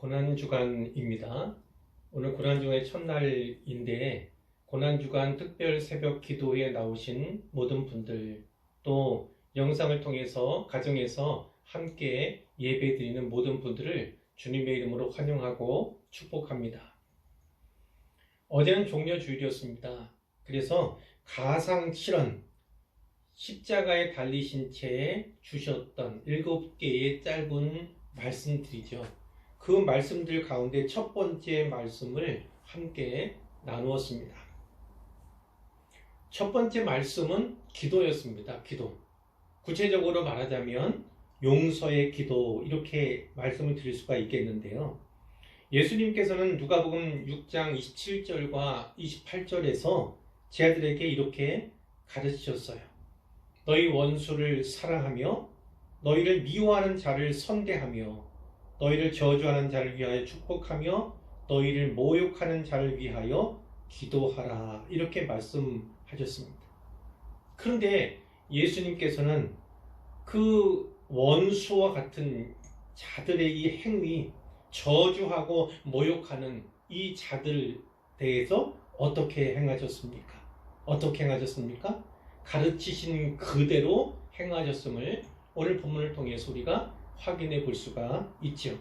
고난주간입니다. 오늘 고난주간의 첫날인데 고난주간 특별 새벽 기도에 나오신 모든 분들 또 영상을 통해서 가정에서 함께 예배 드리는 모든 분들을 주님의 이름으로 환영하고 축복합니다. 어제는 종려 주일이었습니다. 그래서 가상 실현 십자가에 달리신 채 주셨던 일곱 개의 짧은 말씀들이죠. 그 말씀들 가운데 첫 번째 말씀을 함께 나누었습니다. 첫 번째 말씀은 기도였습니다. 기도. 구체적으로 말하자면 용서의 기도 이렇게 말씀을 드릴 수가 있겠는데요. 예수님께서는 누가복음 6장 27절과 28절에서 제 아들에게 이렇게 가르치셨어요. 너희 원수를 사랑하며 너희를 미워하는 자를 선대하며 너희를 저주하는 자를 위하여 축복하며 너희를 모욕하는 자를 위하여 기도하라 이렇게 말씀하셨습니다. 그런데 예수님께서는 그 원수와 같은 자들의 이 행위 저주하고 모욕하는 이 자들 대해서 어떻게 행하셨습니까? 어떻게 행하셨습니까? 가르치신 그대로 행하셨음을 오늘 본문을 통해서 우리가 확인해 볼 수가 있죠.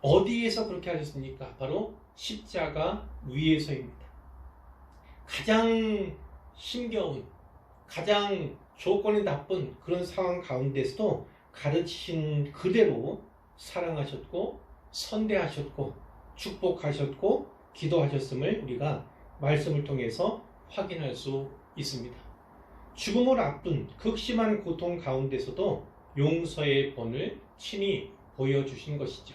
어디에서 그렇게 하셨습니까? 바로 십자가 위에서입니다. 가장 힘겨운, 가장 조건이 나쁜 그런 상황 가운데서도 가르치신 그대로 사랑하셨고, 선대하셨고, 축복하셨고, 기도하셨음을 우리가 말씀을 통해서 확인할 수 있습니다. 죽음을 앞둔 극심한 고통 가운데서도 용서의 본을 친히 보여주신 것이죠.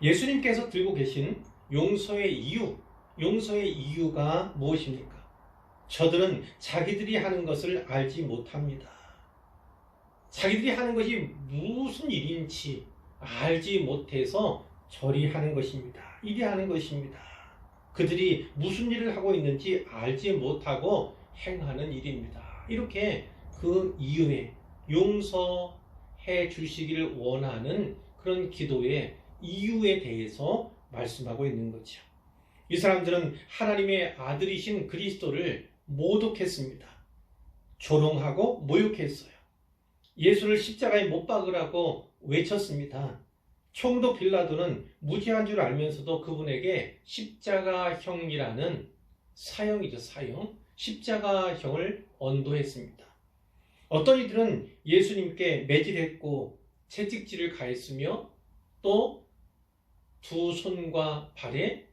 예수님께서 들고 계신 용서의 이유, 용서의 이유가 무엇입니까? 저들은 자기들이 하는 것을 알지 못합니다. 자기들이 하는 것이 무슨 일인지 알지 못해서 저리 하는 것입니다. 이리 하는 것입니다. 그들이 무슨 일을 하고 있는지 알지 못하고 행하는 일입니다. 이렇게 그 이유에 용서 해 주시기를 원하는 그런 기도의 이유에 대해서 말씀하고 있는 거죠. 이 사람들은 하나님의 아들이신 그리스도를 모독했습니다. 조롱하고 모욕했어요. 예수를 십자가에 못 박으라고 외쳤습니다. 총독 빌라도는 무지한 줄 알면서도 그분에게 십자가형이라는 사형이죠, 사형. 십자가형을 언도했습니다. 어떤 이들은 예수님께 매질했고 채찍질을 가했으며 또 두 손과 발에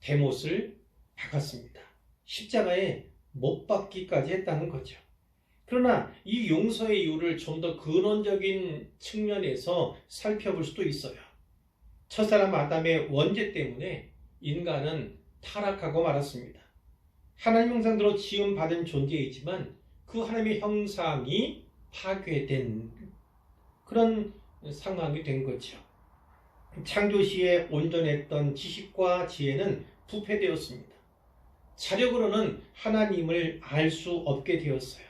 대못을 박았습니다. 십자가에 못 박기까지 했다는 거죠. 그러나 이 용서의 이유를 좀 더 근원적인 측면에서 살펴볼 수도 있어요. 첫사람 아담의 원죄 때문에 인간은 타락하고 말았습니다. 하나님 형상대로 지음 받은 존재이지만 그 하나님의 형상이 파괴된 그런 상황이 된 거죠. 창조시에 온전했던 지식과 지혜는 부패되었습니다. 자력으로는 하나님을 알 수 없게 되었어요.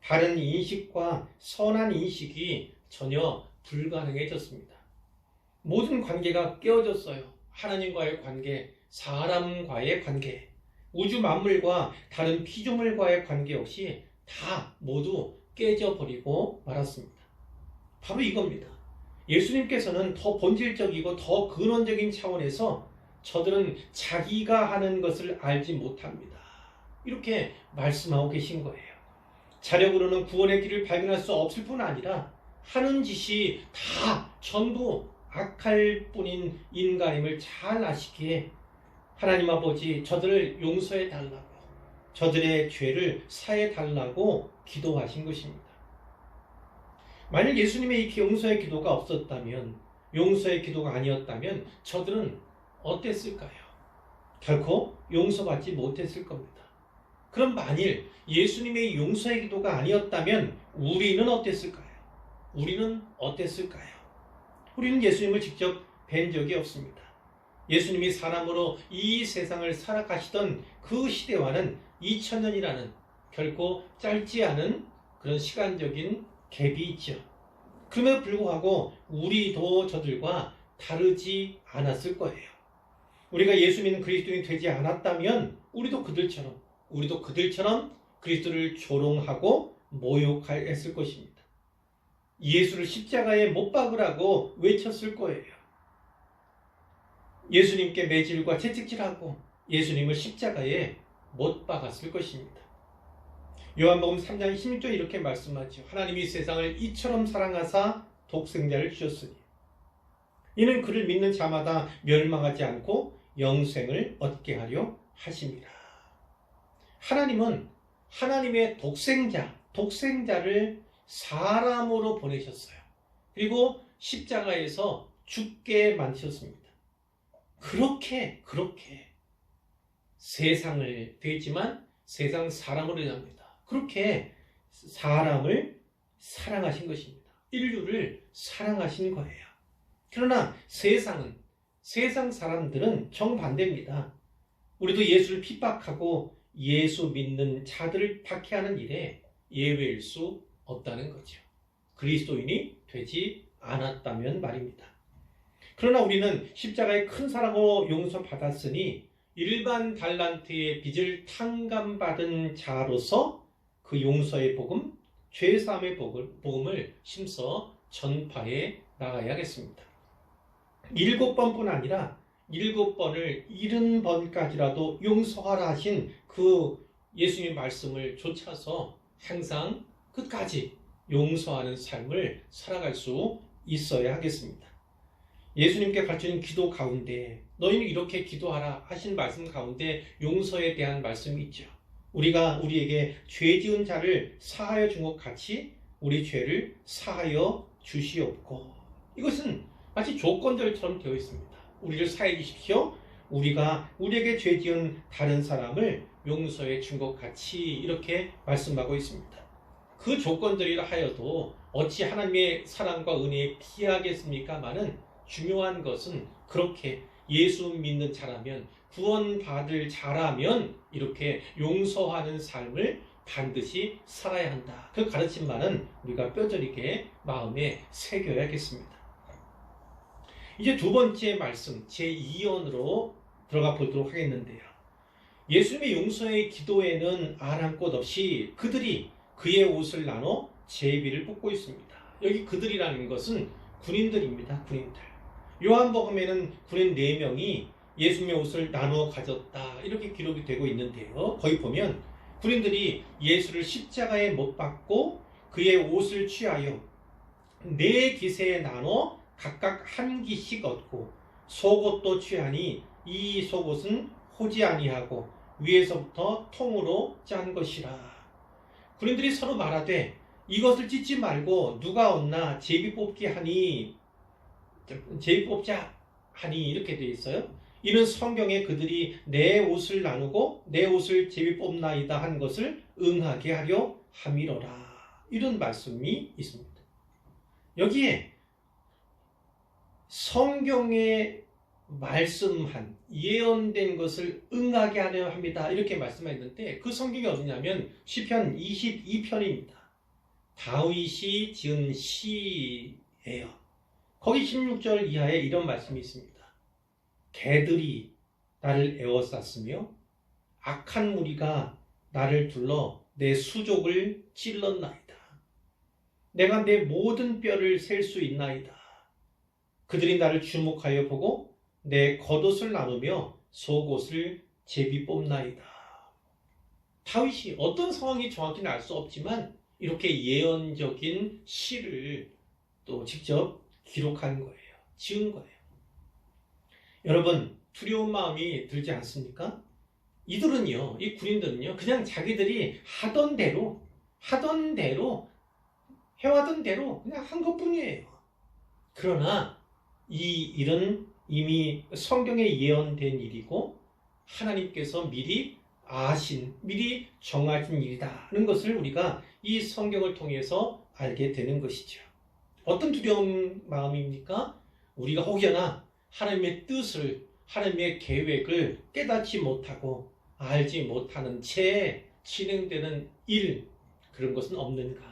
바른 인식과 선한 인식이 전혀 불가능해졌습니다. 모든 관계가 깨어졌어요. 하나님과의 관계, 사람과의 관계, 우주 만물과 다른 피조물과의 관계 없이 다 모두 깨져버리고 말았습니다. 바로 이겁니다. 예수님께서는 더 본질적이고 더 근원적인 차원에서 저들은 자기가 하는 것을 알지 못합니다. 이렇게 말씀하고 계신 거예요. 자력으로는 구원의 길을 발견할 수 없을 뿐 아니라 하는 짓이 다 전부 악할 뿐인 인간임을 잘 아시기에 하나님 아버지 저들을 용서해 달라고 저들의 죄를 사해 달라고 기도하신 것입니다. 만약 예수님의 이 용서의 기도가 없었다면 용서의 기도가 아니었다면 저들은 어땠을까요? 결코 용서받지 못했을 겁니다. 그럼 만일 예수님의 용서의 기도가 아니었다면 우리는 어땠을까요? 우리는 어땠을까요? 우리는 예수님을 직접 뵌 적이 없습니다. 예수님이 사람으로 이 세상을 살아가시던 그 시대와는 2000년이라는 결코 짧지 않은 그런 시간적인 갭이 있죠. 그럼에도 불구하고 우리도 저들과 다르지 않았을 거예요. 우리가 예수 믿는 그리스도인이 되지 않았다면 우리도 그들처럼 우리도 그들처럼 그리스도를 조롱하고 모욕했을 것입니다. 예수를 십자가에 못 박으라고 외쳤을 거예요. 예수님께 매질과 채찍질하고 예수님을 십자가에 못 박았을 것입니다. 요한복음 3장 16절 이렇게 말씀하죠. 하나님이 세상을 이처럼 사랑하사 독생자를 주셨으니 이는 그를 믿는 자마다 멸망하지 않고 영생을 얻게 하려 하십니다. 하나님은 하나님의 독생자, 독생자를 사람으로 보내셨어요. 그리고 십자가에서 죽게 만드셨습니다. 그렇게, 그렇게 세상을 되지만 세상 사람으로 인합니다. 그렇게 사람을 사랑하신 것입니다. 인류를 사랑하신 거예요. 그러나 세상은, 세상 사람들은 정반대입니다. 우리도 예수를 핍박하고 예수 믿는 자들을 박해하는 일에 예외일 수 없다는 거죠. 그리스도인이 되지 않았다면 말입니다. 그러나 우리는 십자가의 큰 사랑으로 용서받았으니 일반 달란트의 빚을 탕감받은 자로서 그 용서의 복음, 죄사함의 복음을 심서 전파해 나가야겠습니다. 일곱 번뿐 아니라 일곱 번을 일흔 번까지라도 용서하라 하신 그 예수님 말씀을 좇아서 항상 끝까지 용서하는 삶을 살아갈 수 있어야 하겠습니다. 예수님께 가르치는 기도 가운데 너희는 이렇게 기도하라 하신 말씀 가운데 용서에 대한 말씀이 있죠. 우리가 우리에게 죄 지은 자를 사하여 준 것 같이 우리 죄를 사하여 주시옵고 이것은 마치 조건들처럼 되어 있습니다. 우리를 사해 주십시오. 우리가 우리에게 죄 지은 다른 사람을 용서해 준 것 같이 이렇게 말씀하고 있습니다. 그 조건들이라 하여도 어찌 하나님의 사랑과 은혜에 피하겠습니까마는 중요한 것은 그렇게 예수 믿는 자라면 구원받을 자라면 이렇게 용서하는 삶을 반드시 살아야 한다. 그 가르침만은 우리가 뼈저리게 마음에 새겨야겠습니다. 이제 두 번째 말씀 제2연으로 들어가 보도록 하겠는데요. 예수님의 용서의 기도에는 아랑 곳 없이 그들이 그의 옷을 나눠 제비를 뽑고 있습니다. 여기 그들이라는 것은 군인들입니다. 군인들. 요한복음에는 군인 4명이 예수님의 옷을 나누어 가졌다. 이렇게 기록이 되고 있는데요. 거기 보면 군인들이 예수를 십자가에 못 박고 그의 옷을 취하여 네 기세에 나눠 각각 한 기씩 얻고 속옷도 취하니 이 속옷은 호지 아니하고 위에서부터 통으로 짠 것이라. 군인들이 서로 말하되 이것을 찢지 말고 누가 얻나 제비 뽑기 하니 제비 뽑자 하니 이렇게 되어 있어요. 이는 성경에 그들이 내 옷을 나누고 내 옷을 제비 뽑나이다 한 것을 응하게 하려 함이로라. 이런 말씀이 있습니다. 여기에 성경에 말씀한 예언된 것을 응하게 하려 합니다. 이렇게 말씀했는데 그 성경이 어디냐면 시편 22편입니다. 다윗이 지은 시예요. 거기 16절 이하에 이런 말씀이 있습니다. 개들이 나를 에워쌌으며 악한 무리가 나를 둘러 내 수족을 찔렀나이다. 내가 내 모든 뼈를 셀 수 있나이다. 그들이 나를 주목하여 보고 내 겉옷을 나누며 속옷을 제비 뽑나이다. 다윗이 어떤 상황이 정확히는 알 수 없지만 이렇게 예언적인 시를 또 직접 기록한 거예요. 지은 거예요. 여러분, 두려운 마음이 들지 않습니까? 이들은요, 이 군인들은요, 그냥 자기들이 하던 대로, 하던 대로, 해왔던 대로 그냥 한 것 뿐이에요. 그러나 이 일은 이미 성경에 예언된 일이고, 하나님께서 미리 아신, 미리 정하신 일이다는 것을 우리가 이 성경을 통해서 알게 되는 것이죠. 어떤 두려운 마음입니까? 우리가 혹여나 하나님의 뜻을, 하나님의 계획을 깨닫지 못하고 알지 못하는 채 진행되는 일, 그런 것은 없는가?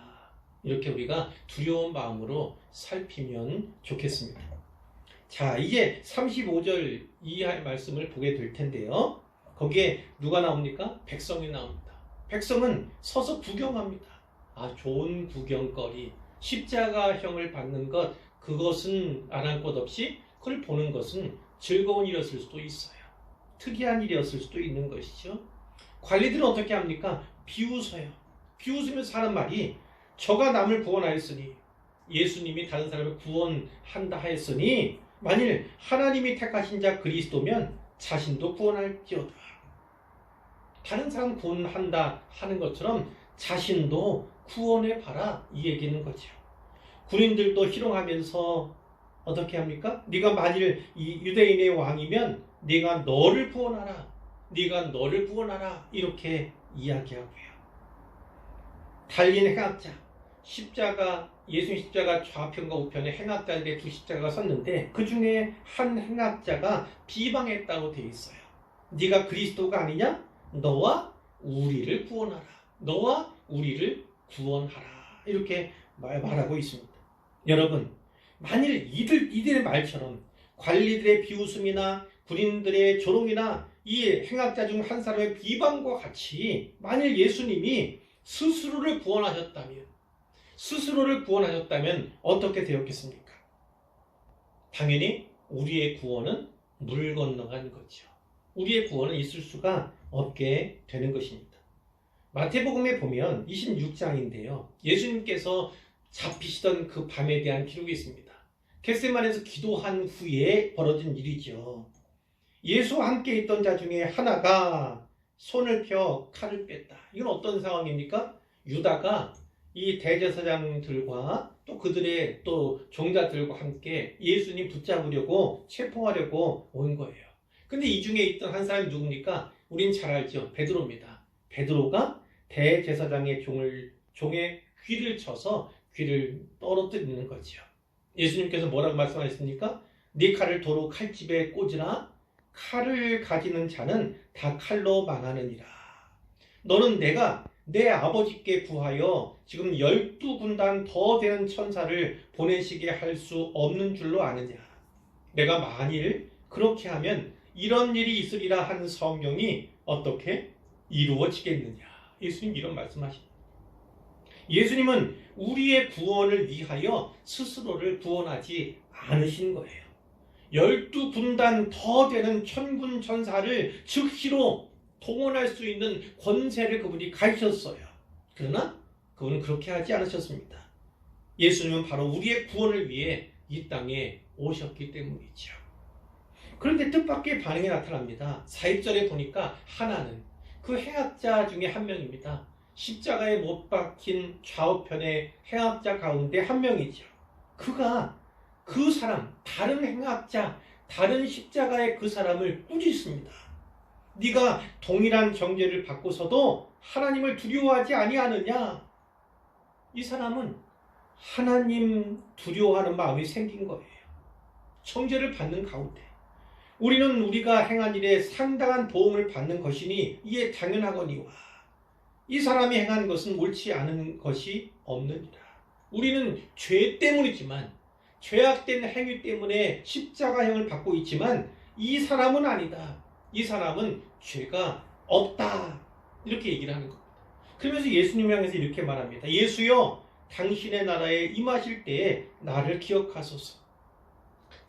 이렇게 우리가 두려운 마음으로 살피면 좋겠습니다. 자, 이제 35절 이하의 말씀을 보게 될 텐데요. 거기에 누가 나옵니까? 백성이 나옵니다. 백성은 서서 구경합니다. 아, 좋은 구경거리. 십자가형을 받는 것, 그것은 아랑곳 없이 그걸 보는 것은 즐거운 일이었을 수도 있어요. 특이한 일이었을 수도 있는 것이죠. 관리들은 어떻게 합니까? 비웃어요. 비웃으면서 하는 말이 저가 남을 구원하였으니 예수님이 다른 사람을 구원한다 하였으니 만일 하나님이 택하신 자 그리스도면 자신도 구원할지어다. 다른 사람 구원한다 하는 것처럼 자신도 구원해 봐라 이 얘기는 거죠. 군인들도 희롱하면서 어떻게 합니까? 네가 만일 이 유대인의 왕이면 네가 너를 구원하라. 네가 너를 구원하라. 이렇게 이야기하고요. 달린 행악자 십자가 예수님 십자가 좌편과 우편에 행악자인데 두 십자가가 섰는데 그 중에 한 행악자가 비방했다고 되어 있어요. 네가 그리스도가 아니냐? 너와 우리를 구원하라. 너와 우리를 구원하라. 이렇게 말, 말하고 있습니다. 여러분, 만일 이들, 이들의 말처럼 관리들의 비웃음이나 군인들의 조롱이나 이 행악자 중 한 사람의 비방과 같이 만일 예수님이 스스로를 구원하셨다면 스스로를 구원하셨다면 어떻게 되었겠습니까? 당연히 우리의 구원은 물 건너간 거죠. 우리의 구원은 있을 수가 없게 되는 것입니다. 마태복음에 보면 26장인데요. 예수님께서 잡히시던 그 밤에 대한 기록이 있습니다. 겟세만에서 기도한 후에 벌어진 일이죠. 예수와 함께 있던 자 중에 하나가 손을 펴 칼을 뺐다. 이건 어떤 상황입니까? 유다가 이 대제사장들과 또 그들의 또 종자들과 함께 예수님 붙잡으려고 체포하려고 온 거예요. 근데 이 중에 있던 한 사람이 누굽니까? 우린 잘 알죠. 베드로입니다. 베드로가 대제사장의 종을 종의 귀를 쳐서 귀를 떨어뜨리는 거죠. 예수님께서 뭐라고 말씀하셨습니까? 네 칼을 도로 칼집에 꽂으라. 칼을 가지는 자는 다 칼로 망하느니라. 너는 내가 내 아버지께 구하여 지금 열두 군단 더 되는 천사를 보내시게 할 수 없는 줄로 아느냐. 내가 만일 그렇게 하면 이런 일이 있으리라 하는 성경이 어떻게 이루어지겠느냐. 예수님 이런 말씀하십니다. 예수님은 우리의 구원을 위하여 스스로를 구원하지 않으신 거예요. 열두 군단 더 되는 천군 천사를 즉시로 동원할 수 있는 권세를 그분이 가지셨어요. 그러나 그분은 그렇게 하지 않으셨습니다. 예수님은 바로 우리의 구원을 위해 이 땅에 오셨기 때문이죠. 그런데 뜻밖의 반응이 나타납니다. 4일절에 보니까 하나는 그 행악자 중에 한 명입니다. 십자가에 못 박힌 좌우편의 행악자 가운데 한 명이죠. 그가 그 사람, 다른 행악자, 다른 십자가의 그 사람을 꾸짖습니다. 네가 동일한 정죄를 받고서도 하나님을 두려워하지 아니하느냐? 이 사람은 하나님 두려워하는 마음이 생긴 거예요. 정죄를 받는 가운데. 우리는 우리가 행한 일에 상당한 보험을 받는 것이니 이에 당연하거니와 이 사람이 행한 것은 옳지 않은 것이 없느니라. 우리는 죄 때문이지만 죄악된 행위 때문에 십자가형을 받고 있지만 이 사람은 아니다. 이 사람은 죄가 없다. 이렇게 얘기를 하는 겁니다. 그러면서 예수님 향해서 이렇게 말합니다. 예수여, 당신의 나라에 임하실 때에 나를 기억하소서.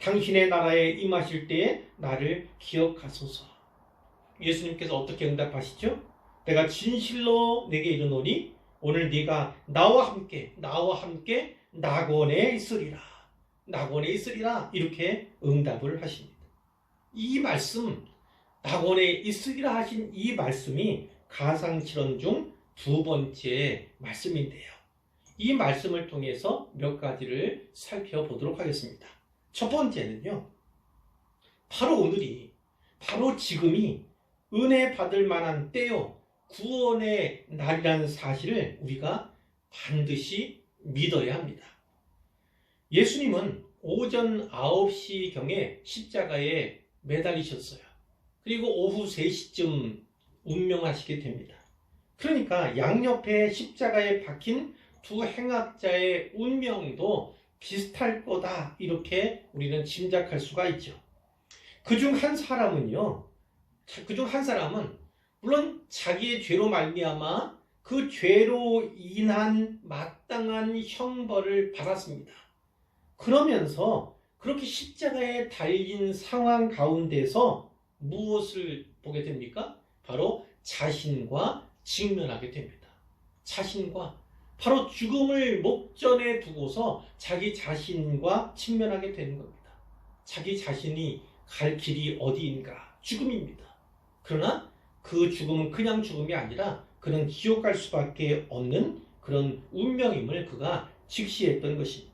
당신의 나라에 임하실 때에 나를 기억하소서. 예수님께서 어떻게 응답하시죠? 내가 진실로 내게 이르노니 오늘 네가 나와 함께 나와 함께 낙원에 있으리라. 낙원에 있으리라. 이렇게 응답을 하십니다. 이 말씀 낙원에 있으리라 하신 이 말씀이 가상실현 중 두 번째 말씀인데요. 이 말씀을 통해서 몇 가지를 살펴보도록 하겠습니다. 첫 번째는요. 바로 오늘이 바로 지금이 은혜 받을 만한 때요. 구원의 날이라는 사실을 우리가 반드시 믿어야 합니다. 예수님은 오전 9시경에 십자가에 매달리셨어요. 그리고 오후 3시쯤 운명하시게 됩니다. 그러니까 양옆에 십자가에 박힌 두 행악자의 운명도 비슷할 거다. 이렇게 우리는 짐작할 수가 있죠. 그 중 한 사람은요. 그 중 한 사람은 물론 자기의 죄로 말미암아 그 죄로 인한 마땅한 형벌을 받았습니다. 그러면서 그렇게 십자가에 달린 상황 가운데서 무엇을 보게 됩니까? 바로 자신과 직면하게 됩니다. 자신과 바로 죽음을 목전에 두고서 자기 자신과 직면하게 되는 겁니다. 자기 자신이 갈 길이 어디인가? 죽음입니다. 그러나 그 죽음은 그냥 죽음이 아니라 그는 지옥 갈 수밖에 없는 그런 운명임을 그가 직시했던 것입니다.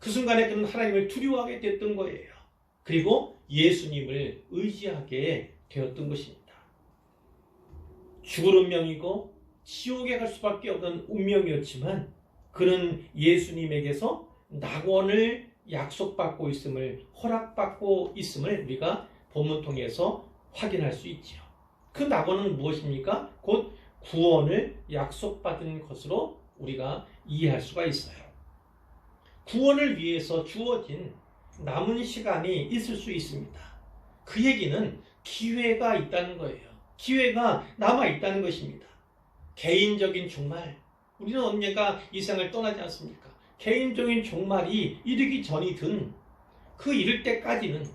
그 순간에 그는 하나님을 두려워하게 됐던 거예요. 그리고 예수님을 의지하게 되었던 것입니다. 죽을 운명이고 지옥에 갈 수밖에 없는 운명이었지만 그는 예수님에게서 낙원을 약속받고 있음을 허락받고 있음을 우리가 본문 통해서 확인할 수 있지요. 그 낙원은 무엇입니까? 곧 구원을 약속받은 것으로 우리가 이해할 수가 있어요. 구원을 위해서 주어진 남은 시간이 있을 수 있습니다. 그 얘기는 기회가 있다는 거예요. 기회가 남아 있다는 것입니다. 개인적인 종말. 우리는 언젠가 이 생을 떠나지 않습니까? 개인적인 종말이 이르기 전이든 그 이를 때까지는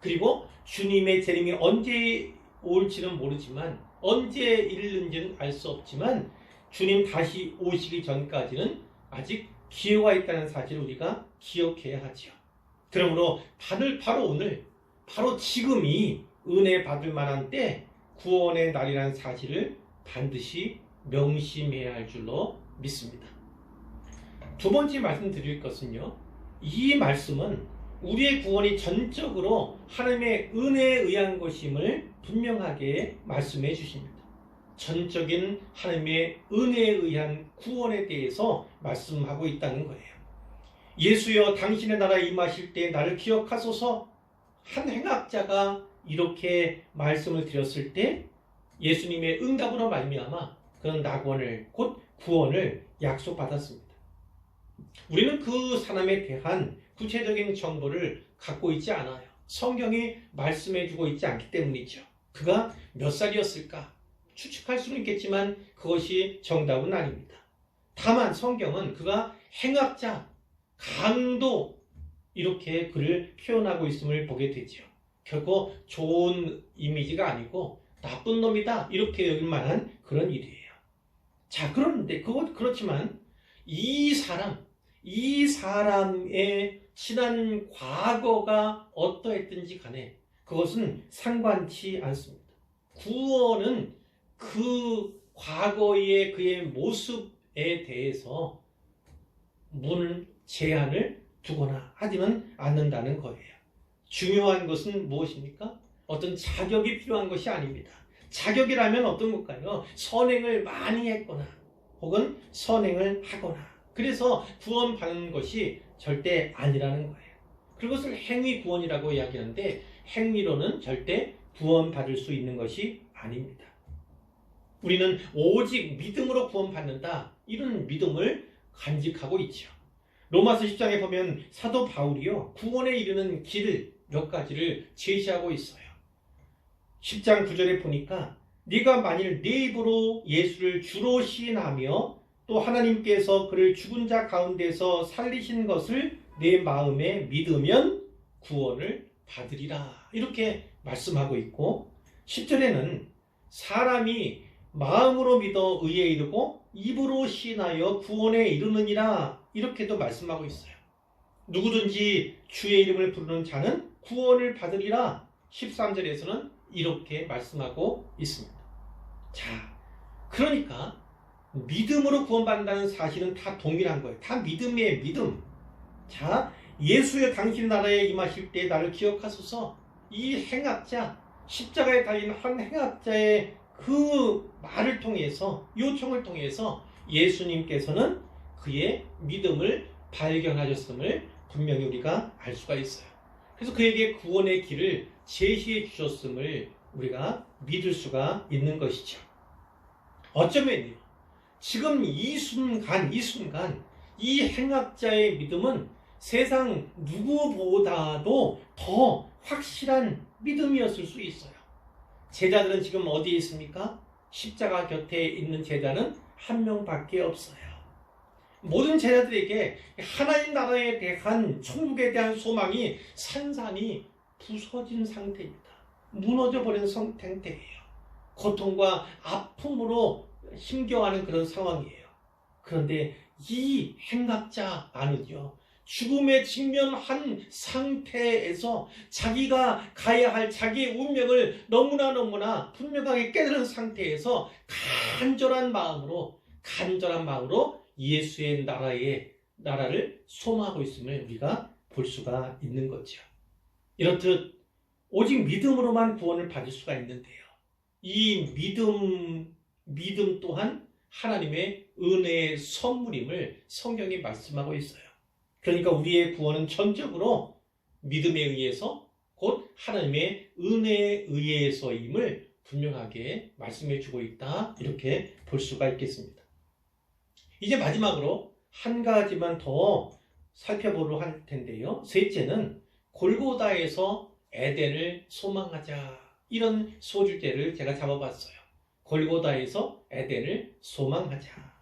그리고 주님의 재림이 언제 올지는 모르지만 언제 이르는지는 알 수 없지만 주님 다시 오시기 전까지는 아직 기회가 있다는 사실을 우리가 기억해야 하지요. 그러므로 받을 바로 오늘 바로 지금이 은혜 받을 만한 때 구원의 날이라는 사실을 반드시 명심해야 할 줄로 믿습니다. 두 번째 말씀드릴 것은요. 이 말씀은 우리의 구원이 전적으로 하나님의 은혜에 의한 것임을 분명하게 말씀해 주십니다. 전적인 하나님의 은혜에 의한 구원에 대해서 말씀하고 있다는 거예요. 예수여 당신의 나라에 임하실 때 나를 기억하소서 한 행악자가 이렇게 말씀을 드렸을 때 예수님의 응답으로 말미암아 그는 낙원을 곧 구원을 약속받았습니다. 우리는 그 사람에 대한 구체적인 정보를 갖고 있지 않아요. 성경이 말씀해 주고 있지 않기 때문이죠. 그가 몇 살이었을까? 추측할 수는 있겠지만 그것이 정답은 아닙니다. 다만 성경은 그가 행악자, 강도 이렇게 그를 표현하고 있음을 보게 되죠. 결코 좋은 이미지가 아니고 나쁜 놈이다 이렇게 여길 만한 그런 일이에요. 자 그런데 그것 그렇지만 이 사람 이 사람의 지난 과거가 어떠했든지 간에 그것은 상관치 않습니다. 구원은 그 과거의 그의 모습에 대해서 문을 제한을 두거나 하지는 않는다는 거예요. 중요한 것은 무엇입니까? 어떤 자격이 필요한 것이 아닙니다. 자격이라면 어떤 걸까요? 선행을 많이 했거나 혹은 선행을 하거나 그래서 구원받는 것이 절대 아니라는 거예요. 그것을 행위 구원이라고 이야기하는데 행위로는 절대 구원받을 수 있는 것이 아닙니다. 우리는 오직 믿음으로 구원받는다. 이런 믿음을 간직하고 있죠. 로마서 10장에 보면 사도 바울이요. 구원에 이르는 길을 몇 가지를 제시하고 있어요. 10장 9절에 보니까 네가 만일 네 입으로 예수를 주로 시인하며 또 하나님께서 그를 죽은 자 가운데서 살리신 것을 내 마음에 믿으면 구원을 받으리라. 이렇게 말씀하고 있고 10절에는 사람이 마음으로 믿어 의에 이르고 입으로 시인하여 구원에 이르느니라 이렇게도 말씀하고 있어요. 누구든지 주의 이름을 부르는 자는 구원을 받으리라 13절에서는 이렇게 말씀하고 있습니다. 자, 그러니까 믿음으로 구원받는다는 사실은 다 동일한 거예요. 다 믿음의 믿음. 자, 예수의 당신 나라에 임하실 때 나를 기억하소서 이 행악자, 십자가에 달린 한 행악자의 그 말을 통해서, 요청을 통해서 예수님께서는 그의 믿음을 발견하셨음을 분명히 우리가 알 수가 있어요. 그래서 그에게 구원의 길을 제시해 주셨음을 우리가 믿을 수가 있는 것이죠. 어쩌면요. 지금 이 순간, 이 순간, 이 행악자의 믿음은 세상 누구보다도 더 확실한 믿음이었을 수 있어요. 제자들은 지금 어디에 있습니까? 십자가 곁에 있는 제자는 한 명밖에 없어요. 모든 제자들에게 하나님 나라에 대한 천국에 대한 소망이 산산이 부서진 상태입니다. 무너져 버린 상태예요. 고통과 아픔으로 힘겨워하는 그런 상황이에요. 그런데 이 행각자 안은요, 죽음에 직면한 상태에서 자기가 가야 할 자기의 운명을 너무나 너무나 분명하게 깨달은 상태에서 간절한 마음으로, 간절한 마음으로 예수의 나라의, 나라를 소망하고 있음을 우리가 볼 수가 있는 거죠. 이렇듯 오직 믿음으로만 구원을 받을 수가 있는데요. 이 믿음, 믿음 또한 하나님의 은혜의 선물임을 성경이 말씀하고 있어요. 그러니까 우리의 구원은 전적으로 믿음에 의해서 곧 하나님의 은혜에 의해서임을 분명하게 말씀해 주고 있다. 이렇게 볼 수가 있겠습니다. 이제 마지막으로 한 가지만 더 살펴보려 할 텐데요. 셋째는 골고다에서 에덴을 소망하자. 이런 소주제를 제가 잡아봤어요. 골고다에서 에덴을 소망하자.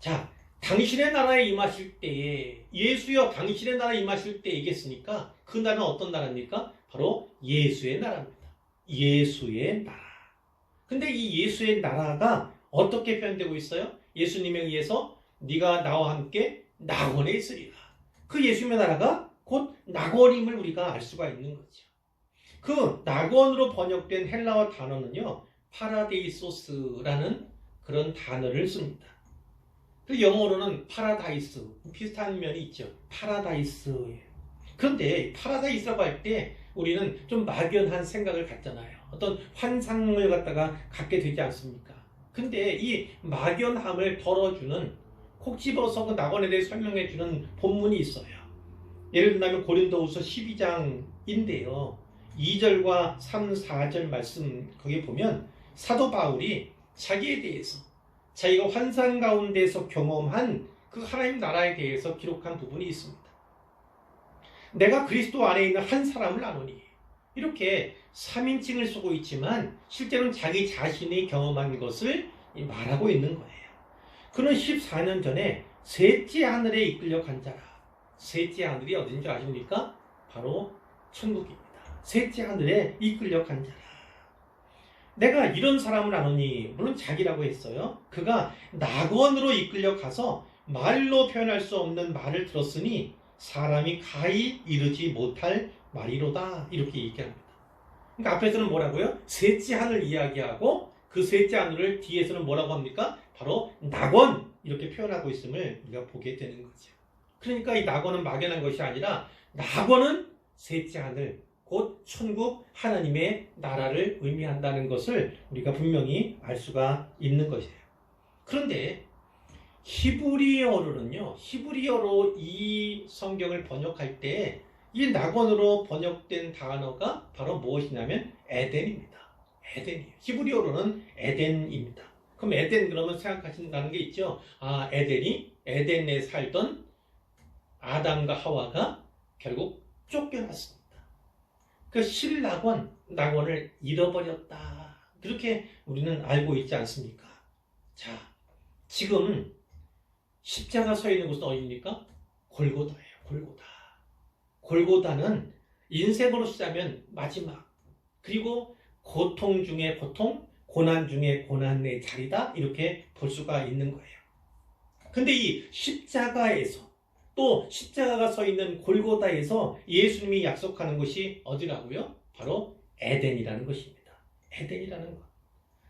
자, 당신의 나라에 임하실 때에 예수여 당신의 나라에 임하실 때이겠습니까? 그 나라는 어떤 나라입니까? 바로 예수의 나라입니다. 예수의 나라. 근데 이 예수의 나라가 어떻게 표현되고 있어요? 예수님에 의해서 네가 나와 함께 낙원에 있으리라. 그 예수님의 나라가 곧 낙원임을 우리가 알 수가 있는 거죠. 그 낙원으로 번역된 헬라어 단어는요. 파라데이소스라는 그런 단어를 씁니다. 그 영어로는 파라다이스 비슷한 면이 있죠. 파라다이스. 그런데 파라다이스라고 할 때 우리는 좀 막연한 생각을 갖잖아요. 어떤 환상을 갖다가 갖게 되지 않습니까? 근데 이 막연함을 덜어주는 콕 집어서 그 낙원에 대해 설명해 주는 본문이 있어요. 예를 들면 고린도후서 12장인데요. 2절과 3, 4절 말씀 거기 보면 사도 바울이 자기에 대해서 자기가 환상 가운데서 경험한 그 하나님 나라에 대해서 기록한 부분이 있습니다. 내가 그리스도 안에 있는 한 사람을 아노니 이렇게 3인칭을 쓰고 있지만 실제로는 자기 자신이 경험한 것을 말하고 있는 거예요. 그는 14년 전에 셋째 하늘에 이끌려 간 자라. 셋째 하늘이 어딘 줄 아십니까? 바로 천국입니다. 셋째 하늘에 이끌려 간 자라. 내가 이런 사람을 아노니 물론 자기라고 했어요. 그가 낙원으로 이끌려 가서 말로 표현할 수 없는 말을 들었으니 사람이 가히 이르지 못할 말이로다 이렇게 얘기합니다. 그러니까 앞에서는 뭐라고요? 셋째 하늘 이야기하고 그 셋째 하늘을 뒤에서는 뭐라고 합니까? 바로 낙원 이렇게 표현하고 있음을 우리가 보게 되는 거죠. 그러니까 이 낙원은 막연한 것이 아니라 낙원은 셋째 하늘 곧 천국 하나님의 나라를 의미한다는 것을 우리가 분명히 알 수가 있는 것이에요. 그런데 히브리어로는요, 히브리어로 이 성경을 번역할 때 이 낙원으로 번역된 단어가 바로 무엇이냐면 에덴입니다. 에덴이에요. 히브리어로는 에덴입니다. 그럼 에덴 그러면 생각하신다는 게 있죠. 아, 에덴이 에덴에 살던 아담과 하와가 결국 쫓겨났습니다. 그 실낙원, 낙원을 잃어버렸다. 그렇게 우리는 알고 있지 않습니까? 자, 지금 십자가 서 있는 곳은 어디입니까? 골고다예요. 골고다. 골고다는 인생으로 쓰자면 마지막. 그리고 고통 중에 고통, 고난 중에 고난의 자리다. 이렇게 볼 수가 있는 거예요. 근데 이 십자가에서 또 십자가가 서 있는 골고다에서 예수님이 약속하는 곳이 어디라고요? 바로 에덴이라는 것입니다. 에덴이라는 것.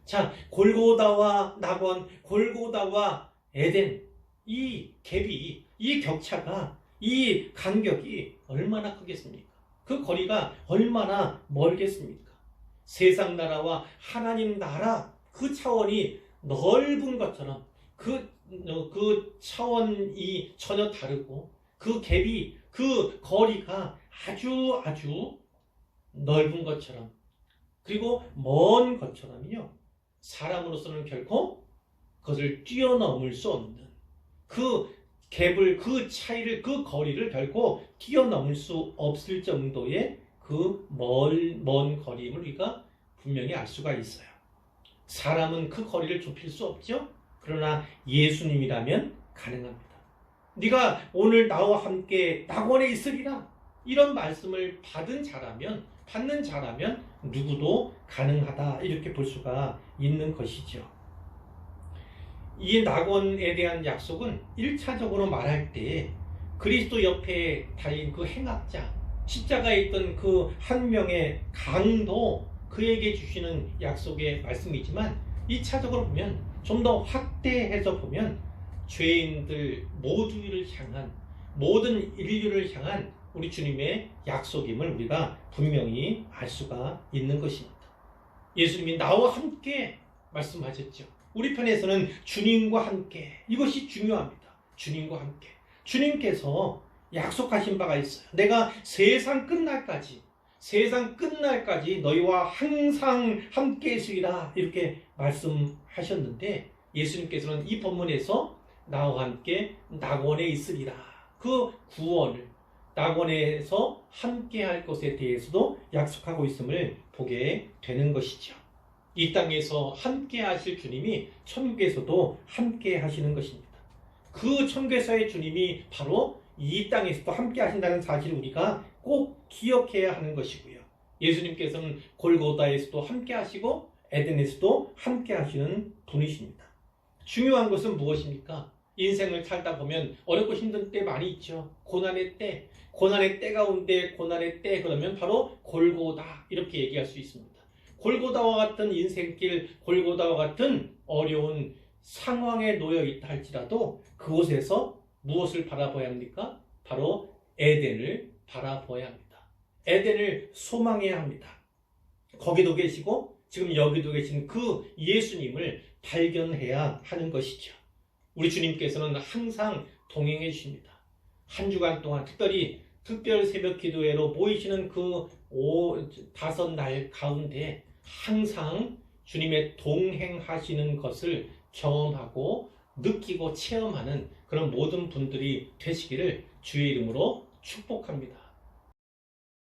자, 골고다와 낙원, 골고다와 에덴. 이 갭이, 이 격차가, 이 간격이 얼마나 크겠습니까? 그 거리가 얼마나 멀겠습니까? 세상 나라와 하나님 나라 그 차원이 넓은 것처럼 그, 어, 그 차원이 전혀 다르고 그 갭이 그 거리가 아주 아주 넓은 것처럼 그리고 먼 것처럼요 사람으로서는 결코 그것을 뛰어넘을 수 없는 그 갭을 그 차이를 그 거리를 결코 뛰어넘을 수 없을 정도의 그 먼 거리임을 우리가 분명히 알 수가 있어요. 사람은 그 거리를 좁힐 수 없죠. 그러나 예수님이라면 가능합니다. 네가 오늘 나와 함께 낙원에 있으리라 이런 말씀을 받은 자라면 받는 자라면 누구도 가능하다 이렇게 볼 수가 있는 것이죠. 이 낙원에 대한 약속은 1차적으로 말할 때 그리스도 옆에 달린 그 행악자 십자가에 있던 그 한 명의 강도 그에게 주시는 약속의 말씀이지만 2차적으로 보면 좀 더 확대해서 보면 죄인들 모두를 향한 모든 인류를 향한 우리 주님의 약속임을 우리가 분명히 알 수가 있는 것입니다. 예수님이 나와 함께 말씀하셨죠. 우리 편에서는 주님과 함께 이것이 중요합니다. 주님과 함께 주님께서 약속하신 바가 있어요. 내가 세상 끝날까지 세상 끝날까지 너희와 항상 함께 있으리라 이렇게 말씀하셨는데 예수님께서는 이 본문에서 나와 함께 낙원에 있으리라 그 구원을 낙원에서 함께 할 것에 대해서도 약속하고 있음을 보게 되는 것이죠. 이 땅에서 함께 하실 주님이 천국에서도 함께 하시는 것입니다. 그 천국에서의 주님이 바로 이 땅에서도 함께 하신다는 사실을 우리가 꼭 기억해야 하는 것이고요. 예수님께서는 골고다에서도 함께 하시고 에덴에서도 함께 하시는 분이십니다. 중요한 것은 무엇입니까? 인생을 살다 보면 어렵고 힘든 때 많이 있죠. 고난의 때, 고난의 때 가운데 고난의 때 그러면 바로 골고다 이렇게 얘기할 수 있습니다. 골고다와 같은 인생길, 골고다와 같은 어려운 상황에 놓여 있다 할지라도 그곳에서 무엇을 바라봐야 합니까? 바로 에덴을 바라봐야 합니다. 에덴을 소망해야 합니다. 거기도 계시고 지금 여기도 계신 그 예수님을 발견해야 하는 것이죠. 우리 주님께서는 항상 동행해 주십니다. 한 주간 동안 특별히 특별 새벽 기도회로 모이시는 그 오, 다섯 날 가운데 항상 주님의 동행하시는 것을 경험하고 느끼고 체험하는 그런 모든 분들이 되시기를 주의 이름으로 축복합니다.